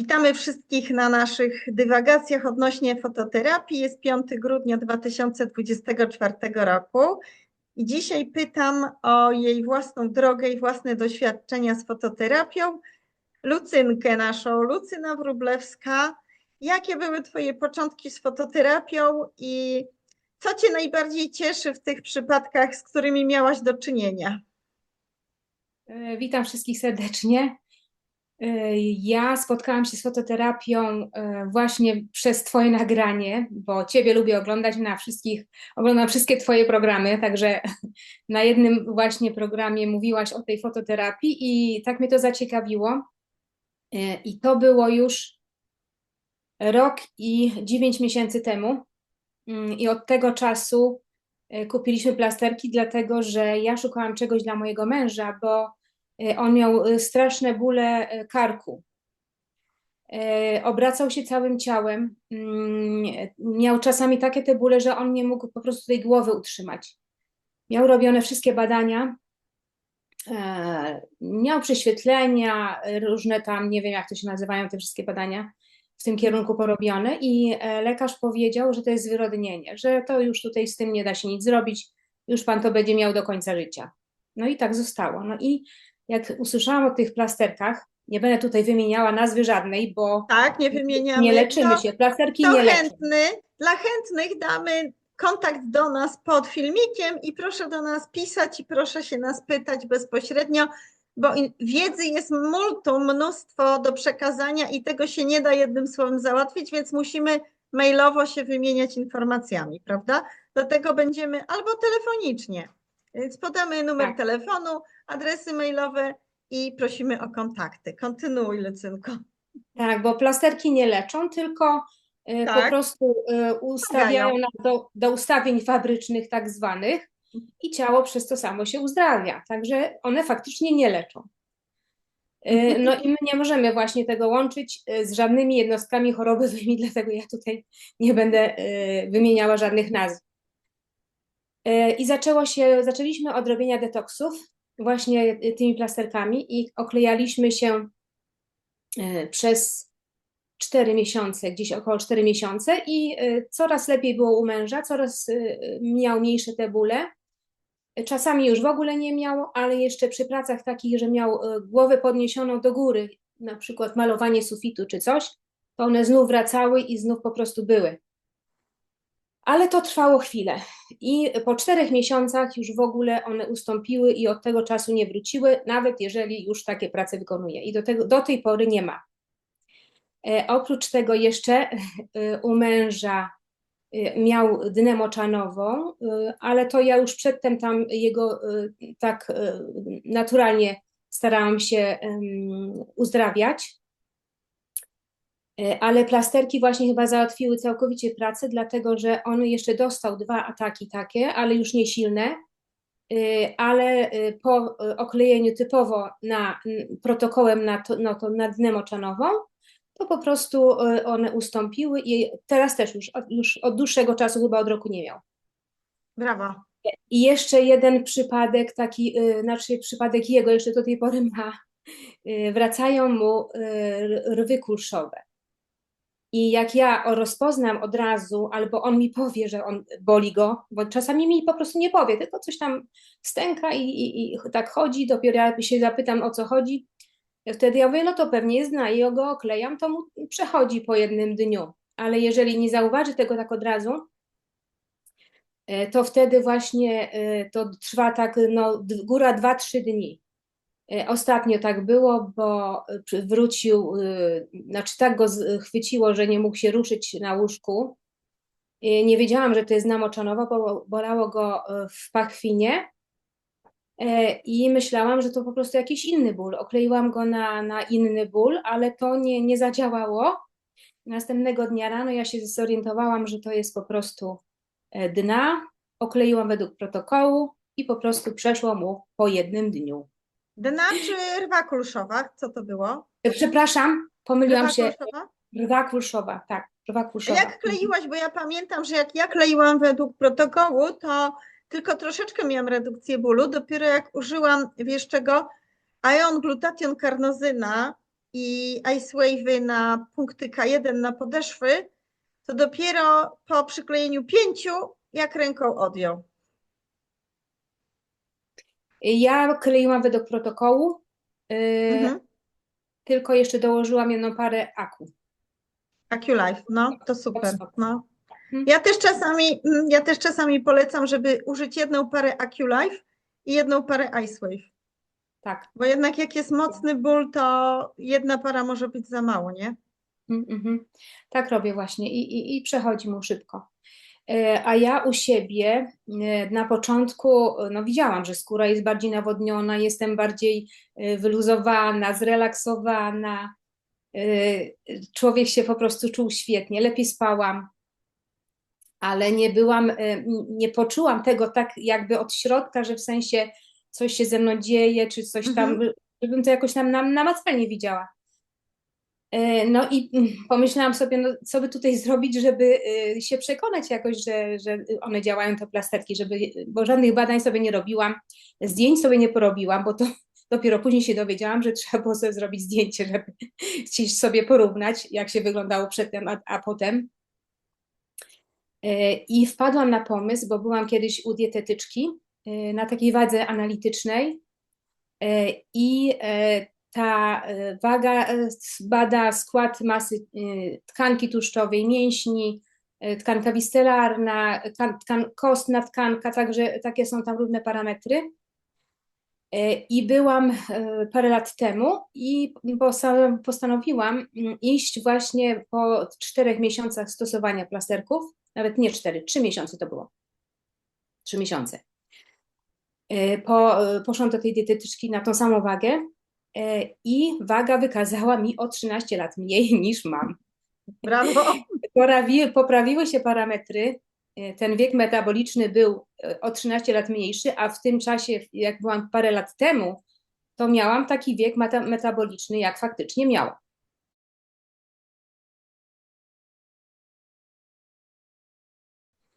Witamy wszystkich na naszych dywagacjach odnośnie fototerapii. Jest 5 grudnia 2024 roku i dzisiaj pytam o jej własną drogę i własne doświadczenia z fototerapią. Lucynkę naszą, Lucyna Wróblewska. Jakie były Twoje początki z fototerapią i co Cię najbardziej cieszy w tych przypadkach, z którymi miałaś do czynienia? E, Witam wszystkich serdecznie. Ja spotkałam się z fototerapią e, właśnie przez Twoje nagranie, bo Ciebie lubię oglądać na wszystkich, oglądam wszystkie Twoje programy, także na jednym właśnie programie mówiłaś o tej fototerapii i tak mnie to zaciekawiło. E, I to było już rok i dziewięć miesięcy temu. Mm, I od tego czasu e, kupiliśmy plasterki, dlatego że ja szukałam czegoś dla mojego męża, bo on miał e, straszne bóle e, karku. E, Obracał się całym ciałem. mm, Miał czasami takie te bóle, że on nie mógł po prostu tej głowy utrzymać. Miał robione wszystkie badania. e, Miał prześwietlenia, e, różne tam, nie wiem jak to się nazywają, te wszystkie badania w tym kierunku porobione i e, lekarz powiedział, że to jest zwyrodnienie, że to już tutaj z tym nie da się nic zrobić, już pan to będzie miał do końca życia. No i tak zostało. No i jak usłyszałam o tych plasterkach, nie będę tutaj wymieniała nazwy żadnej, bo Tak, nie wymieniamy. nie leczymy To- się, plasterki nie leczą. chętny, dla chętnych damy kontakt do nas pod filmikiem i proszę do nas pisać i proszę się nas pytać bezpośrednio, bo wiedzy jest multum, mnóstwo do przekazania i tego się nie da jednym słowem załatwić, więc musimy mailowo się wymieniać informacjami, prawda? Do tego będziemy albo telefonicznie. Więc podamy numer Tak. telefonu, adresy mailowe i prosimy o kontakty. Kontynuuj, Lucynko. Tak, bo plasterki nie leczą, tylko e, po Tak. prostu e, ustawiają nas do, do ustawień fabrycznych tak zwanych i ciało przez to samo się uzdrawia. Także one faktycznie nie leczą. E, No i my nie możemy właśnie tego łączyć z żadnymi jednostkami chorobowymi, dlatego ja tutaj nie będę wymieniała żadnych nazw. I zaczęło się, zaczęliśmy od robienia detoksów właśnie tymi plasterkami i oklejaliśmy się e, przez 4 miesiące, gdzieś około 4 miesiące i e, coraz lepiej było u męża, coraz e, miał mniejsze te bóle. Czasami już w ogóle nie miał, ale jeszcze przy pracach takich, że miał głowę podniesioną do góry, na przykład malowanie sufitu czy coś, to one znów wracały i znów po prostu były. Ale to trwało chwilę i po czterech miesiącach już w ogóle one ustąpiły i od tego czasu nie wróciły, nawet jeżeli już takie prace wykonuje. I do, tego, do tej pory nie ma. E, oprócz tego jeszcze e, u męża e, miał dnę moczanową, e, ale to ja już przedtem tam jego e, tak naturalnie starałam się uzdrawiać. E, Ale plasterki właśnie chyba załatwiły całkowicie pracę, dlatego że on jeszcze dostał dwa ataki takie, ale już nie silne. E, Ale e, po oklejeniu typowo na protokołem na, to, no to na dnę moczanową, to po prostu one ustąpiły i teraz też już, od- już od dłuższego czasu, chyba od roku nie miał. Brawo. I jeszcze jeden przypadek, taki, znaczy przypadek jego jeszcze do tej pory ma, wracają mu rwy kulszowe. I jak ja rozpoznam od razu, albo on mi powie, że on boli go, bo czasami mi po prostu nie powie, tylko coś tam stęka i, i, i tak chodzi, dopiero ja się zapytam o co chodzi. Wtedy ja mówię, no to pewnie zna i go oklejam, to mu przechodzi po jednym dniu. Ale jeżeli nie zauważy tego tak od razu, e, to wtedy właśnie e, to trwa tak, no, góra 2-3 dni. E, Ostatnio tak było, bo e, wrócił, e, znaczy tak go chwyciło, że nie mógł się ruszyć na łóżku. Nie wiedziałam, że to jest namoczanowa, bo bolało go w pachwinie i myślałam, że to po prostu jakiś inny ból. Okleiłam go na, na inny ból, ale to nie, nie zadziałało. Następnego dnia rano ja się zorientowałam, że to jest po prostu dna. Okleiłam według protokołu i po prostu przeszło mu po jednym dniu. Dna czy rwa kulszowa? Co to było? Przepraszam, pomyliłam Rwa się. kulszowa? Rwa kulszowa, tak, rwa kulszowa. jak kleiłaś? Bo ja pamiętam, że jak ja kleiłam według protokołu, to tylko troszeczkę miałam redukcję bólu. Dopiero jak użyłam, wiesz czego, ion glutation karnozyna, i Ice Wave'y na punkty K1 na podeszwy, to dopiero po przyklejeniu pięciu, jak ręką odjął. Ja kleiłam według protokołu, yy, Mhm. tylko jeszcze dołożyłam jedną parę aku. AccuLife, no to super. No. Mhm. Ja też czasami, mm, ja też czasami polecam, żeby użyć jedną parę AccuLife i jedną parę IceWave, Tak. bo jednak jak jest mocny ból, to jedna para może być za mało, nie? Mm, mhm. Tak robię właśnie i, i, i przechodzi mu szybko. E, A ja u siebie e, na początku e, no widziałam, że skóra jest bardziej nawodniona, jestem bardziej wyluzowana, zrelaksowana. Człowiek się po prostu czuł świetnie, lepiej spałam, ale nie byłam, nie poczułam tego tak jakby od środka, że w sensie coś się ze mną dzieje, czy coś tam, żebym to jakoś tam nam, namacalnie widziała. E, No i mm, pomyślałam sobie, no, co by tutaj zrobić, żeby y, się przekonać jakoś, że, że one działają, te plasterki, żeby, bo żadnych badań sobie nie robiłam, zdjęć sobie nie porobiłam, bo to dopiero później się dowiedziałam, że trzeba było sobie zrobić zdjęcie, żeby gdzieś sobie porównać, jak się wyglądało przedtem, a, a potem. E, I wpadłam na pomysł, bo byłam kiedyś u dietetyczki e, na takiej wadze analitycznej e, i ta e, waga e, bada skład masy e, tkanki tłuszczowej, mięśni, tkanka wistelarna, tkan, kostna tkanka, także takie są tam różne parametry. I byłam parę lat temu i posta- postanowiłam mm, iść właśnie po czterech miesiącach stosowania plasterków, nawet nie cztery, trzy miesiące to było. Trzy miesiące. Po, poszłam do tej dietetyczki na tą samą wagę i waga wykazała mi o 13 lat mniej niż mam. Brawo. Poprawi, poprawiły się parametry. e, Ten wiek metaboliczny był e, o 13 lat mniejszy, a w tym czasie, jak byłam parę lat temu, to miałam taki wiek meta, metaboliczny, jak faktycznie miałam.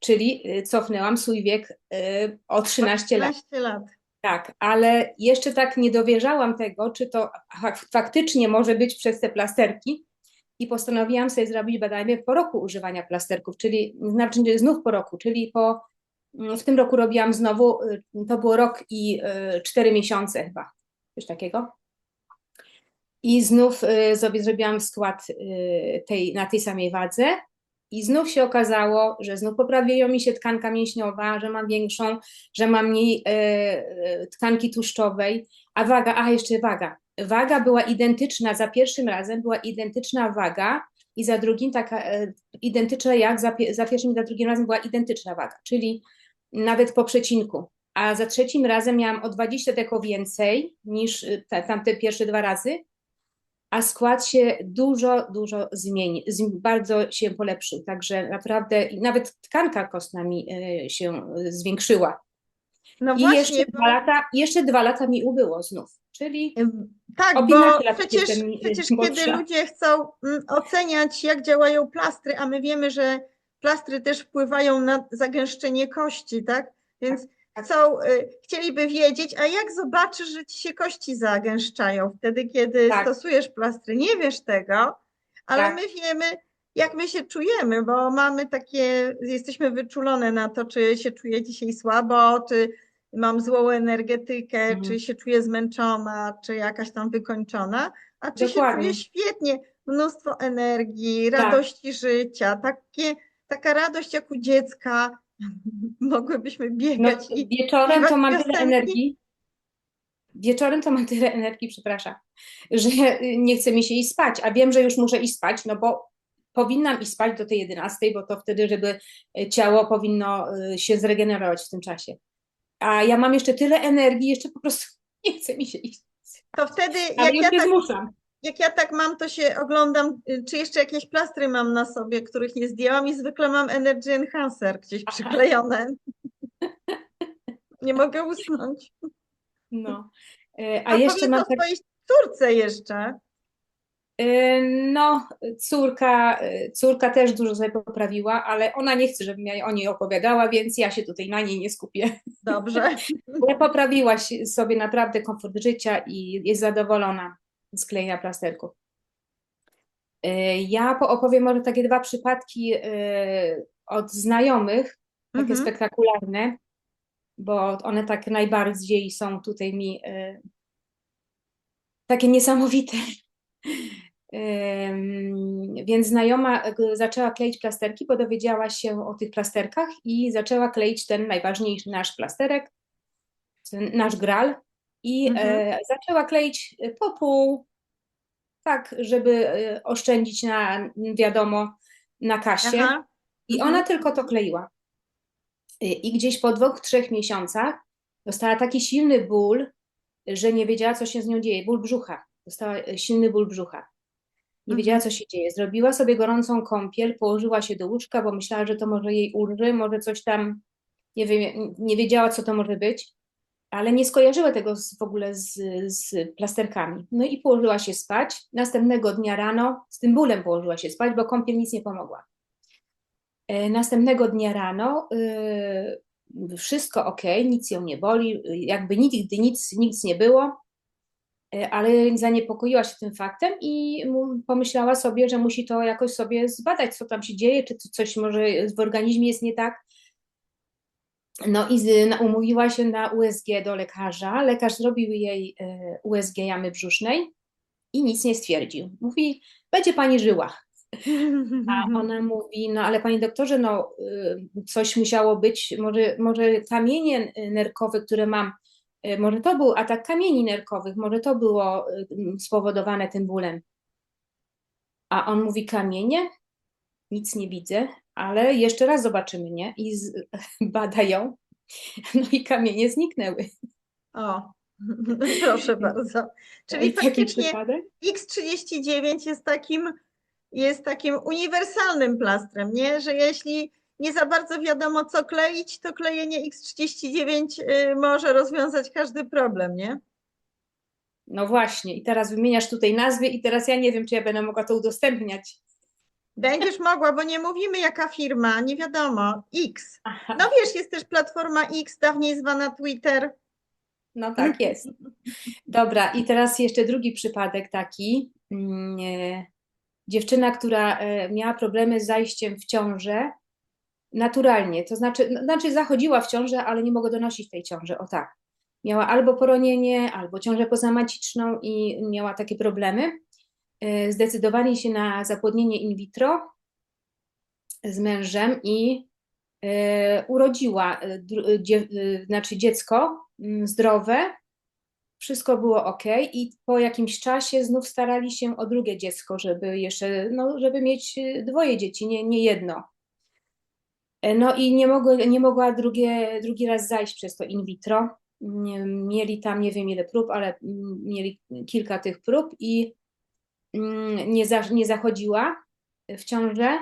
Czyli e, cofnęłam swój wiek e, o 13 lat. 15 lat. Tak, ale jeszcze tak nie dowierzałam tego, czy to fak- faktycznie może być przez te plasterki. I postanowiłam sobie zrobić badanie po roku używania plasterków, czyli znaczy znów po roku, czyli po w tym roku robiłam znowu, y, to było rok i y, cztery miesiące chyba, coś takiego. I znów y, sobie zrobiłam skład tej, na tej samej wadze i znów się okazało, że znów poprawiła mi się tkanka mięśniowa, że mam większą, że mam mniej e, e, tkanki tłuszczowej, a waga, a jeszcze waga. Waga była identyczna, za pierwszym razem była identyczna waga i za drugim taka e, identyczna jak za, za pierwszym i za drugim razem była identyczna waga, czyli nawet po przecinku. A za trzecim razem miałam o 20 deko więcej niż y, te, tamte pierwsze dwa razy, a skład się dużo, dużo zmieni, bardzo się polepszył, także naprawdę nawet tkanka kostna mi y, się y, zwiększyła. No I właśnie, jeszcze bo, dwa lata, jeszcze dwa lata mi ubyło znów, czyli tak, bo 15 lat przecież, y, przecież kiedy ludzie chcą mm, oceniać, jak działają plastry, a my wiemy, że plastry też wpływają na zagęszczenie kości, tak? Więc tak. Chcą, y, chcieliby wiedzieć, a jak zobaczysz, że ci się kości zagęszczają wtedy, kiedy Tak. stosujesz plastry? Nie wiesz tego, ale Tak. my wiemy, jak my się czujemy, bo mamy takie, jesteśmy wyczulone na to, czy się czuję dzisiaj słabo, czy mam złą energetykę, Mhm. czy się czuję zmęczona, czy jakaś tam wykończona, a czy się Dokładnie. czuję świetnie, mnóstwo energii, Tak. radości życia, takie, taka radość jak u dziecka, mogłybyśmy No, biegać i wieczorem to mam tyle energii, wieczorem to mam tyle energii, przepraszam, że nie chce mi się iść spać, a wiem, że już muszę iść spać, no bo powinnam iść spać do tej 11, bo to wtedy, żeby y, ciało powinno y, się zregenerować w tym czasie. A ja mam jeszcze tyle energii, jeszcze po prostu nie chce mi się iść. to wtedy jak ja, tak, zmuszam. Jak ja tak mam, to się oglądam, y, czy jeszcze jakieś plastry mam na sobie, których nie zdjęłam i zwykle mam Energy Enhancer gdzieś przyklejone. Nie mogę usnąć. No. Y, A A jeszcze mam o tak, swojej córce jeszcze. y, no, córka, córka też dużo sobie poprawiła, ale ona nie chce, żebym ja o niej opowiadała, więc ja się tutaj na niej nie skupię. Dobrze. Ale poprawiła sobie naprawdę komfort życia i jest zadowolona. Sklejenia plasterków. E, Ja po- opowiem może takie dwa przypadki e, od znajomych, takie Mhm. spektakularne, bo one tak najbardziej są tutaj mi e, takie niesamowite. Więc znajoma zaczęła kleić plasterki, bo dowiedziała się o tych plasterkach i zaczęła kleić ten najważniejszy nasz plasterek, ten nasz gral i Mhm. e, zaczęła kleić po pół, tak, żeby e, oszczędzić na, wiadomo, na kasie. Aha. I Mhm. ona tylko to kleiła. I gdzieś po dwóch, trzech miesiącach dostała taki silny ból, że nie wiedziała, co się z nią dzieje. Ból brzucha. Dostała silny ból brzucha. Nie wiedziała, co się dzieje. Zrobiła sobie gorącą kąpiel, położyła się do łóżka, bo myślała, że to może jej ulży, może coś tam, nie wiem, nie wiedziała, co to może być, ale nie skojarzyła tego z, w ogóle z, z plasterkami. No i położyła się spać. Następnego dnia rano z tym bólem położyła się spać, bo kąpiel nic nie pomogła. E, Następnego dnia rano y, wszystko ok, nic ją nie boli, jakby nigdy nic, nic nie było, e, ale zaniepokoiła się tym faktem i pomyślała sobie, że musi to jakoś sobie zbadać, co tam się dzieje, czy coś może w organizmie jest nie tak. No i z, umówiła się na USG do lekarza. Lekarz zrobił jej e, USG jamy brzusznej i nic nie stwierdził. Mówi, będzie pani żyła. A ona mówi, no ale panie doktorze, no y, coś musiało być, może, może kamienie nerkowe, które mam, y, może to był atak kamieni nerkowych, może to było y, spowodowane tym bólem. A on mówi, kamienie? Nic nie widzę, ale jeszcze raz zobaczymy, nie? I z, badają, no i kamienie zniknęły. O, proszę bardzo. Czyli faktycznie przypadek? X39 jest takim, jest takim uniwersalnym plastrem, nie? Że jeśli nie za bardzo wiadomo, co kleić, to klejenie X39 y, może rozwiązać każdy problem, nie? No właśnie, i teraz wymieniasz tutaj nazwy i teraz ja nie wiem, czy ja będę mogła to udostępniać. Będziesz mogła, bo nie mówimy jaka firma, nie wiadomo. X. No wiesz, jest też platforma X, dawniej zwana Twitter. No tak jest. Dobra, i teraz jeszcze drugi przypadek taki. Mm, e, Dziewczyna, która e, miała problemy z zajściem w ciążę naturalnie, to znaczy, znaczy zachodziła w ciążę, ale nie mogła donosić tej ciąży, o tak. Miała albo poronienie, albo ciążę pozamaciczną i miała takie problemy. E, Zdecydowali się na zapłodnienie in vitro z mężem i e, urodziła e, dzie, znaczy dziecko mm, zdrowe, wszystko było ok i po jakimś czasie znów starali się o drugie dziecko, żeby jeszcze, no, żeby mieć dwoje dzieci, nie, nie jedno. E, No i nie, mogła, nie mogła drugie, drugi raz zajść przez to in vitro. Nie- Mieli tam nie wiem ile prób, ale mm, mieli kilka tych prób i mm, nie, za, nie zachodziła w ciążę.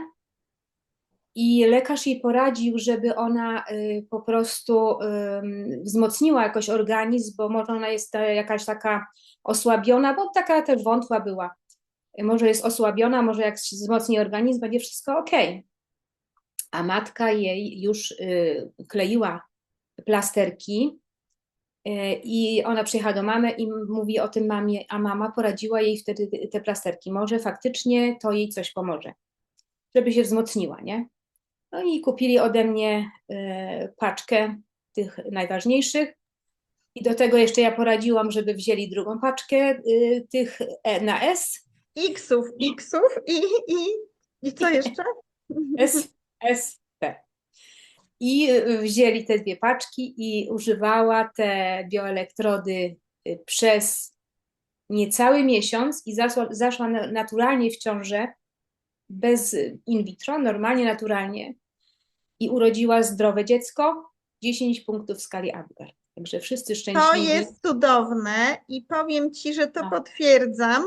I lekarz jej poradził, żeby ona y, po prostu wzmocniła jakoś organizm, bo może ona jest jakaś taka osłabiona, bo taka też wątła była. Może jest osłabiona, może jak wzmocni organizm, będzie wszystko ok. A matka jej już y, kleiła plasterki i ona przyjechała do mamy i mówi o tym mamie, a mama poradziła jej wtedy te plasterki. Może faktycznie to jej coś pomoże, żeby się wzmocniła, nie? No i kupili ode mnie e, paczkę tych najważniejszych. I do tego jeszcze ja poradziłam, żeby wzięli drugą paczkę e, tych e, na S, Xów, Xów i, i, i co jeszcze? S, S. I e, wzięli te dwie paczki i używała te bioelektrody e, przez niecały miesiąc i zaszła, zaszła na- naturalnie w ciążę, bez in vitro, normalnie, naturalnie. I urodziła zdrowe dziecko, 10 punktów w skali Apgar. Także wszyscy To szczęśliwi. jest cudowne i powiem Ci, że to Tak. potwierdzam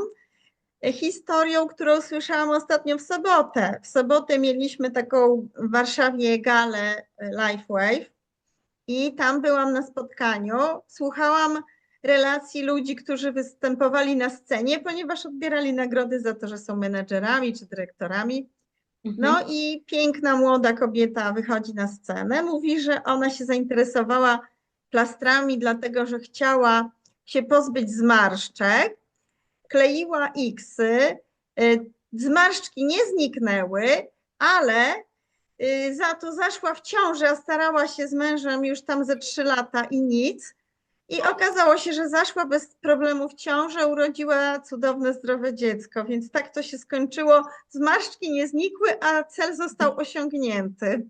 historią, którą słyszałam ostatnio w sobotę. W sobotę mieliśmy taką w Warszawie galę LifeWave i tam byłam na spotkaniu. Słuchałam relacji ludzi, którzy występowali na scenie, ponieważ odbierali nagrody za to, że są menedżerami czy dyrektorami. Mhm. No i piękna młoda kobieta wychodzi na scenę, mówi, że ona się zainteresowała plastrami, dlatego że chciała się pozbyć zmarszczek kleiła X-y, zmarszczki nie zniknęły, ale y, za to zaszła w ciążę, a starała się z mężem już tam ze trzy lata i nic. I okazało się, że zaszła bez problemu w ciążę, urodziła cudowne, zdrowe dziecko, więc tak to się skończyło. Zmarszczki nie znikły, a cel został osiągnięty.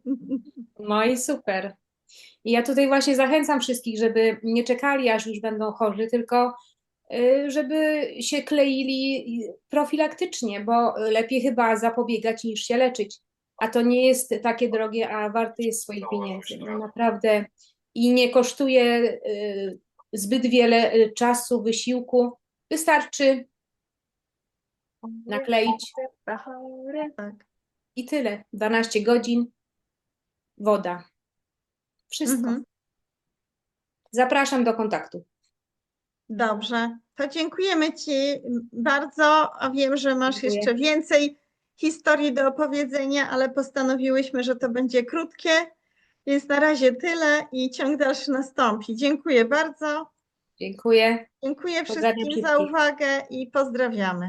No i super. I ja tutaj właśnie zachęcam wszystkich, żeby nie czekali, aż już będą chorzy, tylko żeby się kleili profilaktycznie, bo lepiej chyba zapobiegać niż się leczyć. A to nie jest takie drogie, a warte jest swoich pieniędzy. No naprawdę. I nie kosztuje y, zbyt wiele y, czasu, wysiłku. Wystarczy nakleić Tak. i tyle. 12 godzin, woda. Wszystko. Mhm. Zapraszam do kontaktu. Dobrze, to dziękujemy Ci bardzo. A wiem, że masz Dziękuję. jeszcze więcej historii do opowiedzenia, ale postanowiłyśmy, że to będzie krótkie. Więc na razie tyle i ciąg dalszy nastąpi. Dziękuję bardzo. Dziękuję. Dziękuję wszystkim za uwagę i pozdrawiamy.